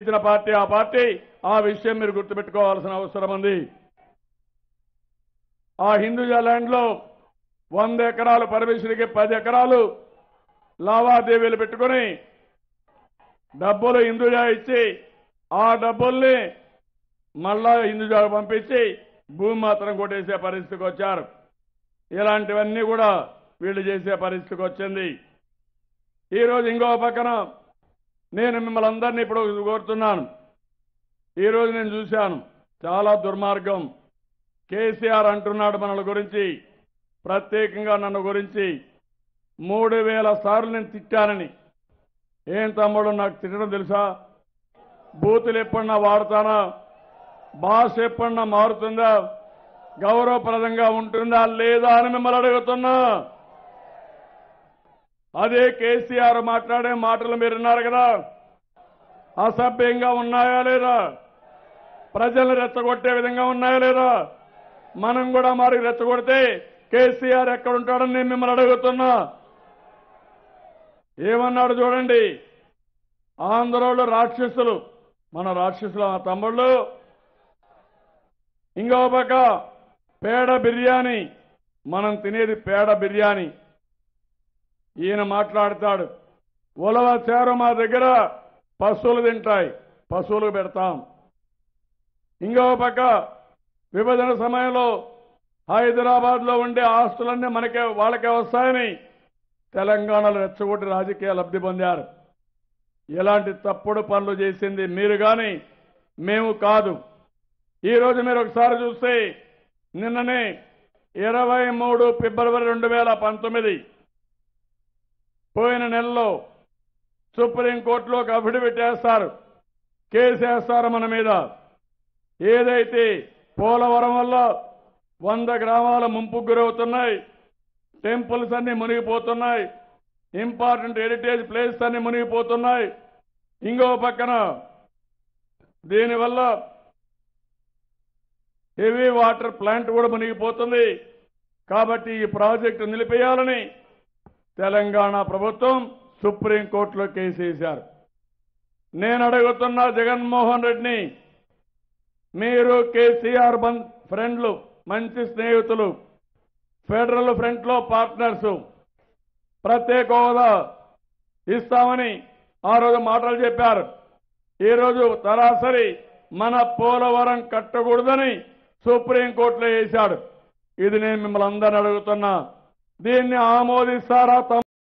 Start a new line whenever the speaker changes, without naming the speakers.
ఇచ్చిన పార్టీ ఆ పార్టీ ఆ విషయం మీరు గుర్తుపెట్టుకోవాల్సిన అవసరం ఉంది. ఆ హిందూజా ల్యాండ్లో వంద ఎకరాలు పరమేశ్వరికి పది ఎకరాలు లావాదేవీలు పెట్టుకొని డబ్బులు హిందూజా ఇచ్చి ఆ డబ్బుల్ని మళ్ళా హిందూజాకు పంపించి భూమి మాత్రం కొట్టేసే పరిస్థితికి వచ్చారు. ఇలాంటివన్నీ కూడా వీళ్ళు చేసే పరిస్థితికి వచ్చింది. ఈరోజు ఇంకో పక్కన నేను మిమ్మల్ని అందరినీ ఇప్పుడు కోరుతున్నాను. ఈరోజు నేను చూశాను చాలా దుర్మార్గం. కేసీఆర్ అంటున్నాడు మనల గురించి ప్రత్యేకంగా నన్ను గురించి. మూడు వేల సార్లు నేను తిట్టానని. ఏం తమ్ముడు నాకు తిట్టడం తెలుసా? బూతులు ఎప్పుడన్నా వాడతానా? భాష ఎప్పుడన్నా మారుతుందా? గౌరవప్రదంగా ఉంటుందా లేదా అని మిమ్మల్ని అడుగుతున్నా. అదే కేసీఆర్ మాట్లాడే మాటలు మీరు విన్నారు కదా? అసభ్యంగా ఉన్నాయా లేదా? ప్రజల్ని రెచ్చగొట్టే విధంగా ఉన్నాయా లేదా? మనం కూడా మరి రెచ్చగొడితే కేసీఆర్ ఎక్కడ ఉంటాడని నేను మిమ్మల్ని అడుగుతున్నా. ఏమన్నాడు చూడండి? ఆంధ్రలో రాక్షసులు. మన రాక్షసులు ఆ తమ్ముళ్ళు. ఇంకో పక్క పేడ బిర్యానీ. మనం తినేది పేడ బిర్యానీ. ఈయన మాట్లాడతాడు. ఉలవ చేర మా దగ్గర పశువులు తింటాయి. పశువులు పెడతాం. ఇంకో పక్క విభజన సమయంలో హైదరాబాద్లో ఉండే ఆస్తులన్నీ మనకే వాళ్ళకే వస్తాయని తెలంగాణలో రెచ్చగొట్టి రాజకీయ లబ్ధి పొందారు. ఇలాంటి తప్పుడు పనులు చేసింది మీరు కానీ మేము కాదు. ఈరోజు మీరు ఒకసారి చూస్తే నిన్ననే ఇరవై మూడు ఫిబ్రవరి రెండు వేల పంతొమ్మిది పోయిన నెలలో సుప్రీంకోర్టులో ఒక అఫిడవిట్ వేస్తారు కేసు వేస్తారు మన మీద. ఏదైతే పోలవరం వల్ల వంద గ్రామాల ముంపు గురవుతున్నాయి టెంపుల్స్ అన్ని మునిగిపోతున్నాయి ఇంపార్టెంట్ హెరిటేజ్ ప్లేస్ అన్ని మునిగిపోతున్నాయి. ఇంకో పక్కన దీనివల్ల హెవీ వాటర్ ప్లాంట్ కూడా మునిగిపోతుంది. కాబట్టి ఈ ప్రాజెక్టు నిలిపేయాలని తెలంగాణ ప్రభుత్వం సుప్రీంకోర్టులో కేసు వేశారు. నేను అడుగుతున్న జగన్మోహన్ రెడ్డిని మీరు కేసీఆర్ ఫ్రెండ్లు మంచి స్నేహితులు ఫెడరల్ ఫ్రంట్లో పార్ట్నర్స్ ప్రత్యేక హోదా ఇస్తామని ఆ రోజు మాటలు చెప్పారు. ఈరోజు సరాసరి మన పోలవరం కట్టకూడదని సుప్రీంకోర్టులో వేశాడు. ఇది నేను మిమ్మల్ని అందరిని అడుగుతున్నా. దీన్ని ఆమోదిస్తారా తమ